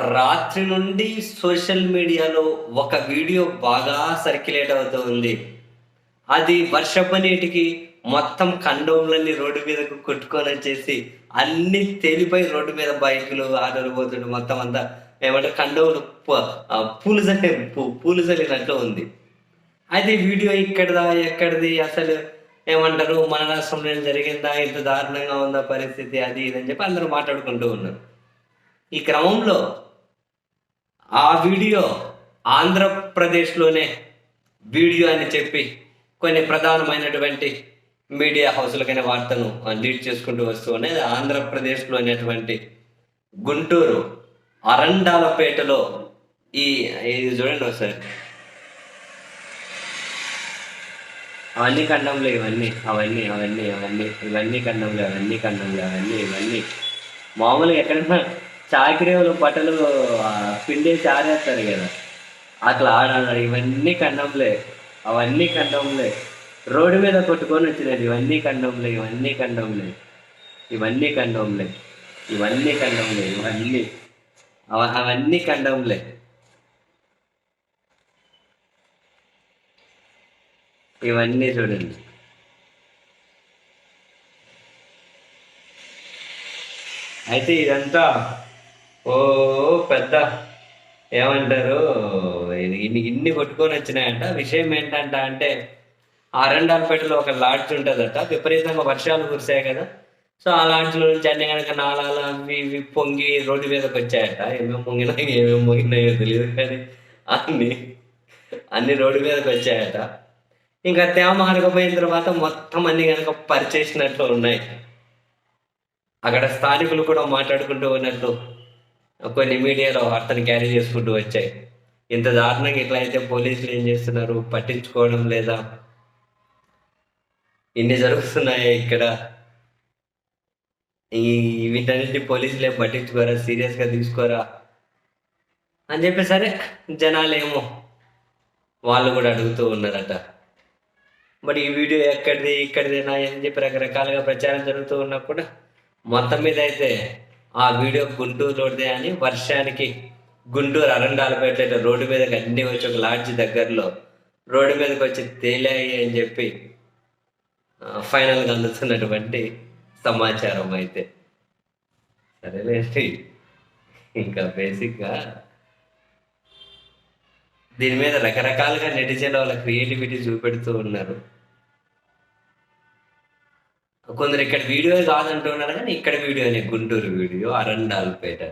రాత్రి నుండి సోషల్ మీడియాలో ఒక వీడియో బాగా సర్క్యులేట్ అవుతూ ఉంది. అది వర్షపు నీటికి మొత్తం కండోమ్లన్నీ రోడ్డు మీదకు కొట్టుకొని వచ్చేసి అన్ని తేలిపోయి రోడ్డు మీద బైకులు ఆటలు పోతుండే మొత్తం అంతా. ఏమంటే కండోములు ప- పూలు చల్లే పూలు చల్లినట్లు ఉంది. అయితే వీడియో ఇక్కడదా ఎక్కడిది అసలు ఏమంటారు మన రాష్ట్రంలో జరిగిందా ఇంత దారుణంగా ఉందా పరిస్థితి అది ఇది అని చెప్పి అందరూ మాట్లాడుకుంటూ ఉన్నారు. ఈ క్రమంలో ఆ వీడియో ఆంధ్రప్రదేశ్లోనే వీడియో అని చెప్పి కొన్ని ప్రధానమైనటువంటి మీడియా హౌస్లకైన వార్తను లీడ్ చేసుకుంటూ వస్తూ ఉన్నది. ఆంధ్రప్రదేశ్లో అనేటువంటి గుంటూరు అరండాలపేటలో ఈ ఇది చూడండి ఒకసారి. అవన్నీ ఖండంలో ఇవన్నీ అవన్నీ అవన్నీ అవన్నీ ఇవన్నీ ఖండంలో అవన్నీ ఖండంలో అవన్నీ ఇవన్నీ. మామూలుగా ఎక్కడైనా చాకిరేవులు బట్టలు ఆ, పిండేసి ఆరేస్తారు కదా. అట్లా ఆడాడు. ఇవన్నీ కండంలే అవన్నీ కండంలే రోడ్డు మీద కొట్టుకొని వచ్చినది ఇవన్నీ కండంలే ఇవన్నీ కండంలే ఇవన్నీ కండంలే ఇవన్నీ కండంలే ఇవన్నీ. అవ- అవన్నీ కండంలే ఇవన్నీ చూడండి. అయితే ఇదంతా ఓ పెద్ద. ఏమంటారు? ఇన్ని ఇన్ని కొట్టుకొని వచ్చినాయంట. విషయం ఏంటంట అంటే ఆరండాలపేటలో ఒక లాడ్జ్ ఉంటుందట. విపరీతంగా వర్షాలు కురిసాయి కదా. సో ఆ లాడ్జ్లో నుంచి అన్ని కనుక నాళాలు అవి ఇవి పొంగి రోడ్డు మీదకి వచ్చాయట. ఏమేమి పొంగినా ఏమేమి పొంగినాయో తెలియదు కానీ అన్ని అన్ని రోడ్డు మీదకి వచ్చాయట. ఇంకా తేమ ఆరకపోయిన తర్వాత మొత్తం అన్ని కనుక పరిచేసినట్లు ఉన్నాయి. అక్కడ స్థానికులు కూడా మాట్లాడుకుంటూ ఉన్నట్లు కొన్ని మీడియాలో వార్తను క్యారీ చేసుకుంటూ వచ్చాయి. ఇంత దారుణంగా ఇట్లా అయితే పోలీసులు ఏం చేస్తున్నారు? పట్టించుకోవడం లేదా? ఇన్ని జరుగుతున్నాయి ఇక్కడ? ఈ వీటన్నిటి పోలీసులు ఏం పట్టించుకోరా సీరియస్గా తీసుకోరా? అని చెప్పి సరే జనాలేమో వాళ్ళు కూడా అడుగుతూ ఉన్నారట. మరి ఈ వీడియో ఎక్కడిది ఇక్కడిదేనా అని చెప్పి రకరకాలుగా ప్రచారం జరుగుతూ ఉన్నా కూడా మొత్తం మీద అయితే ఆ వీడియో గుంటూరులోదే అని వర్షానికి గుంటూరు అరండాలపేట రోడ్డు మీదకి అన్ని వచ్చి ఒక లాడ్జ్ దగ్గరలో రోడ్డు మీదకి వచ్చి తేలాయి అని చెప్పి ఫైనల్గా అందుతున్నటువంటి సమాచారం అయితే. సరేలేండి ఇంకా బేసిక్గా దీని మీద రకరకాలుగా నెటిజన్ వాళ్ళ క్రియేటివిటీ చూపెడుతూ ఉన్నారు. కొందరు ఇక్కడ వీడియో కాదంటున్నారు కానీ ఇక్కడ వీడియోనే గుంటూరు వీడియో అరండాల్పేట